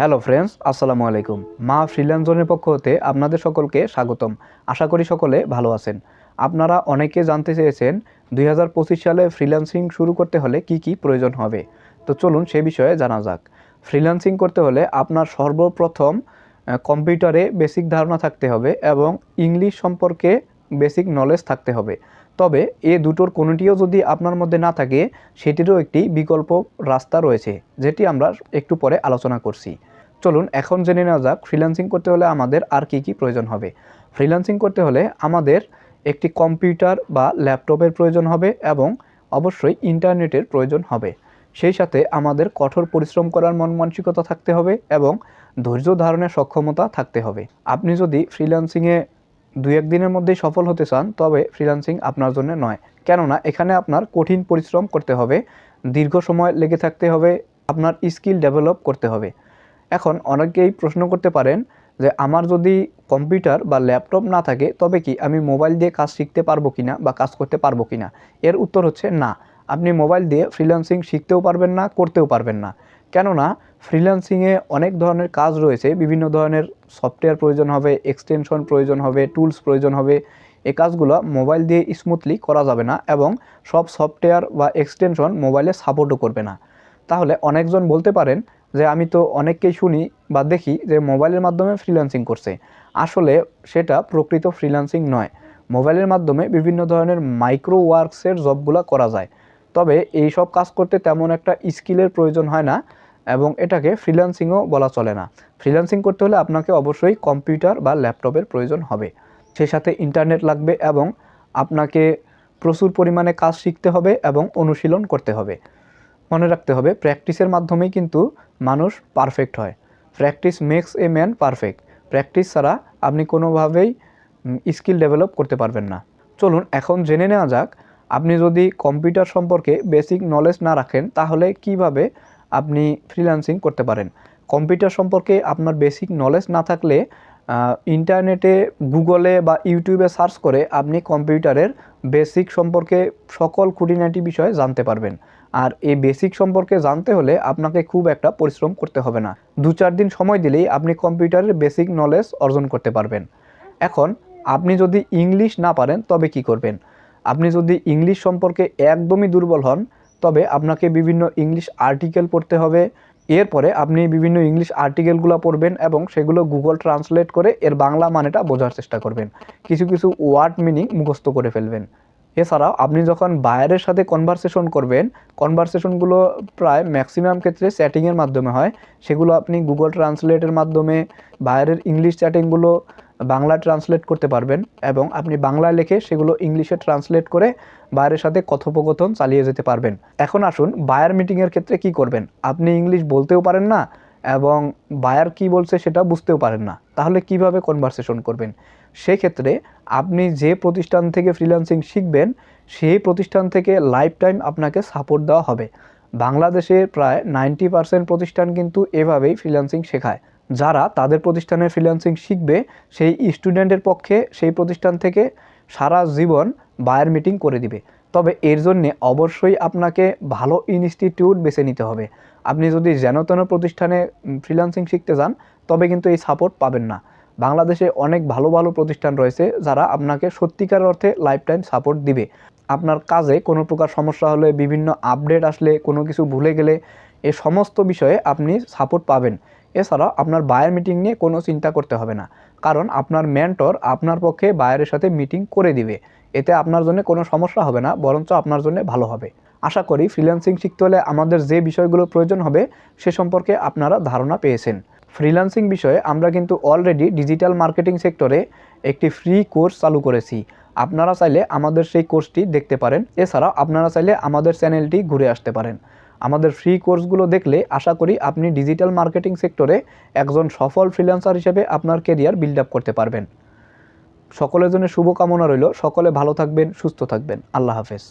Hello friends, আসসালামু আলাইকুম। মা ফ্রিল্যান্স জোনের পক্ষ হতে আপনাদের সকলকে স্বাগতম। আশা করি সকলে ভালো আছেন। আপনারা অনেকে জানতে চেয়েছেন, দুই হাজার পঁচিশ সালে ফ্রিল্যান্সিং শুরু করতে হলে কি কি প্রয়োজন হবে। তো চলুন সে বিষয়ে জানা যাক। ফ্রিল্যান্সিং করতে হলে আপনার সর্বপ্রথম কম্পিউটারে বেসিক ধারণা থাকতে হবে এবং ইংলিশ সম্পর্কে বেসিক নলেজ থাকতে হবে। তবে এ দুটোর কোনোটিও যদি আপনার মধ্যে না থাকে, সেটিরও একটি বিকল্প রাস্তা রয়েছে, যেটি আমরা একটু পরে আলোচনা করছি। চলুন এখন জেনে নেওয়া যাক ফ্রিল্যান্সিং করতে হলে আমাদের আর কি কি প্রয়োজন হবে। ফ্রিল্যান্সিং করতে হলে আমাদের একটি কম্পিউটার বা ল্যাপটপের প্রয়োজন হবে এবং অবশ্যই ইন্টারনেটের প্রয়োজন হবে। সেই সাথে আমাদের কঠোর পরিশ্রম করার মন মানসিকতা থাকতে হবে এবং ধৈর্য ধারণের সক্ষমতা থাকতে হবে। আপনি যদি ফ্রিল্যান্সিংয়ে দুই এক দিনের মধ্যেই সফল হতে চান, তবে ফ্রিল্যান্সিং আপনার জন্য নয়। কেননা, এখানে আপনার কঠিন পরিশ্রম করতে হবে, দীর্ঘ সময় লেগে থাকতে হবে, আপনার স্কিল ডেভেলপ করতে হবে। এখন অনেকেই প্রশ্ন করতে পারেন যে আমার যদি কম্পিউটার বা ল্যাপটপ না থাকে, তবে কি আমি মোবাইল দিয়ে কাজ শিখতে পারব কিনা বা কাজ করতে পারব কিনা? এর উত্তর হচ্ছে না। আপনি মোবাইল দিয়ে ফ্রিল্যান্সিং শিখতেও পারবেন না, করতেও পারবেন না। কেননা ফ্রিল্যান্সিংয়ে অনেক ধরনের কাজ রয়েছে, বিভিন্ন ধরনের সফটওয়্যার প্রয়োজন হবে, এক্সটেনশন প্রয়োজন হবে, টুলস প্রয়োজন হবে। এই কাজগুলো মোবাইল দিয়ে স্মুথলি করা যাবে না এবং সব সফটওয়্যার বা এক্সটেনশন মোবাইলে সাপোর্টও করবে না। তাহলে অনেকজন বলতে পারেন যে আমি তো অনেককেই শুনি বা দেখি যে মোবাইলের মাধ্যমে ফ্রিল্যান্সিং করছে। আসলে সেটা প্রকৃত ফ্রিল্যান্সিং নয়। মোবাইলের মাধ্যমে বিভিন্ন ধরনের মাইক্রো ওয়ার্কসের জবগুলো করা যায়। তবে এই সব কাজ করতে তেমন একটা স্কিলের প্রয়োজন হয় না এবং এটাকে ফ্রিল্যান্সিংও বলা চলে না। ফ্রিল্যান্সিং করতে হলে আপনাকে অবশ্যই কম্পিউটার বা ল্যাপটপের প্রয়োজন হবে। সেই সাথে ইন্টারনেট লাগবে এবং আপনাকে প্রচুর পরিমাণে কাজ শিখতে হবে এবং অনুশীলন করতে হবে। মনে রাখতে হবে প্র্যাকটিসের মাধ্যমেই কিন্তু মানুষ পারফেক্ট হয়। Practice makes a man perfect practice ছাড়া আপনি কোনোভাবেই স্কিল ডেভেলপ করতে পারবেন না। চলুন এখন জেনে নেওয়া যাক, আপনি যদি কম্পিউটার সম্পর্কে বেসিক নলেজ না রাখেন, তাহলে কীভাবে আপনি ফ্রিল্যান্সিং করতে পারেন? কম্পিউটার সম্পর্কে আপনার বেসিক নলেজ না থাকলে ইন্টারনেটে গুগলে বা ইউটিউবে সার্চ করে আপনি কম্পিউটারের বেসিক সম্পর্কে সকল খুঁটিনাটি বিষয়ে জানতে পারবেন। আর এই বেসিক সম্পর্কে জানতে হলে আপনাকে খুব একটা পরিশ্রম করতে হবে না। দু চার দিন সময় দিলেই আপনি কম্পিউটারের বেসিক নলেজ অর্জন করতে পারবেন। এখন আপনি যদি ইংলিশ না পারেন, তবে কি করবেন? আপনি যদি ইংলিশ সম্পর্কে একদমই দুর্বল হন, তবে আপনাকে বিভিন্ন ইংলিশ আর্টিকেল পড়তে হবে। এরপরে আপনি বিভিন্ন ইংলিশ আর্টিকেলগুলো পড়বেন এবং সেগুলো গুগল ট্রান্সলেট করে এর বাংলা মানেটা বোঝার চেষ্টা করবেন। কিছু কিছু ওয়ার্ড মিনিং মুখস্থ করে ফেলবেন। এছাড়াও আপনি যখন বায়ারের সাথে কনভারসেশন করবেন কনভারসেশনগুলো প্রায় ম্যাক্সিমাম ক্ষেত্রে চ্যাটিংয়ের মাধ্যমে হয়। সেগুলো আপনি গুগল ট্রান্সলেটের মাধ্যমে বায়ারের ইংলিশ চ্যাটিংগুলো বাংলা ট্রান্সলেট করতে পারবেন এবং আপনি বাংলায় লিখে সেগুলো ইংলিশে ট্রান্সলেট করে বায়ারের সাথে কথোপকথন চালিয়ে যেতে পারবেন। এখন আসুন বায়ার মিটিংয়ের ক্ষেত্রে কি করবেন? আপনি ইংলিশ বলতেও পারেন না এবং বায়ার কি বলছে সেটা বুঝতেও পারেন না। তাহলে কীভাবে কনভারসেশন করবেন? সেক্ষেত্রে আপনি যে প্রতিষ্ঠান থেকে ফ্রিল্যান্সিং শিখবেন, সেই প্রতিষ্ঠান থেকে লাইফ টাইম আপনাকে সাপোর্ট দেওয়া হবে। বাংলাদেশে প্রায় নাইনটি পার্সেন্ট প্রতিষ্ঠান কিন্তু এভাবেই ফ্রিল্যান্সিং শেখায়। যারা তাদের প্রতিষ্ঠানে ফ্রিল্যান্সিং শিখবে, সেই স্টুডেন্টের পক্ষে সেই প্রতিষ্ঠান থেকে সারা জীবন বায়ার মিটিং করে দিবে। তবে এর জন্যে অবশ্যই আপনাকে ভালো ইনস্টিটিউট বেছে নিতে হবে। আপনি যদি যেন তেন প্রতিষ্ঠানে ফ্রিল্যান্সিং শিখতে যান, তবে কিন্তু এই সাপোর্ট পাবেন না। বাংলাদেশে অনেক ভালো ভালো প্রতিষ্ঠান রয়েছে যারা আপনাকে সত্যিকার অর্থে লাইফ টাইম সাপোর্ট দিবে। আপনার কাজে কোনো প্রকার সমস্যা হলে, বিভিন্ন আপডেট আসলে, কোনো কিছু ভুলে গেলে, এ সমস্ত বিষয়ে আপনি সাপোর্ট পাবেন। এছাড়া আপনার বায়ার মিটিং নিয়ে কোনো চিন্তা করতে হবে না। কারণ আপনার মেন্টর আপনার পক্ষে বায়ারের সাথে মিটিং করে দিবে। এতে আপনার জন্য কোনো সমস্যা হবে না, বরঞ্চ আপনার জন্য ভালো হবে। আশা করি ফ্রিল্যান্সিং শিখতে হলে আমাদের যে বিষয়গুলো প্রয়োজন হবে, সে সম্পর্কে আপনারা ধারণা পেয়েছেন। ফ্রিল্যান্সিং বিষয়ে আমরা কিন্তু অলরেডি ডিজিটাল মার্কেটিং সেক্টরে একটি ফ্রি কোর্স চালু করেছি। আপনারা চাইলে আমাদের সেই কোর্সটি দেখতে পারেন। এছাড়াও আপনারা চাইলে আমাদের চ্যানেলটি ঘুরে আসতে পারেন। আমাদের ফ্রি কোর্সগুলো দেখলে আশা করি আপনি ডিজিটাল মার্কেটিং সেক্টরে একজন সফল ফ্রিল্যান্সার হিসেবে আপনার কেরিয়ার বিল্ড আপ করতে পারবেন। সকলের জন্য শুভকামনা রইল। সকলে ভালো থাকবেন, সুস্থ থাকবেন। আল্লাহ হাফেজ।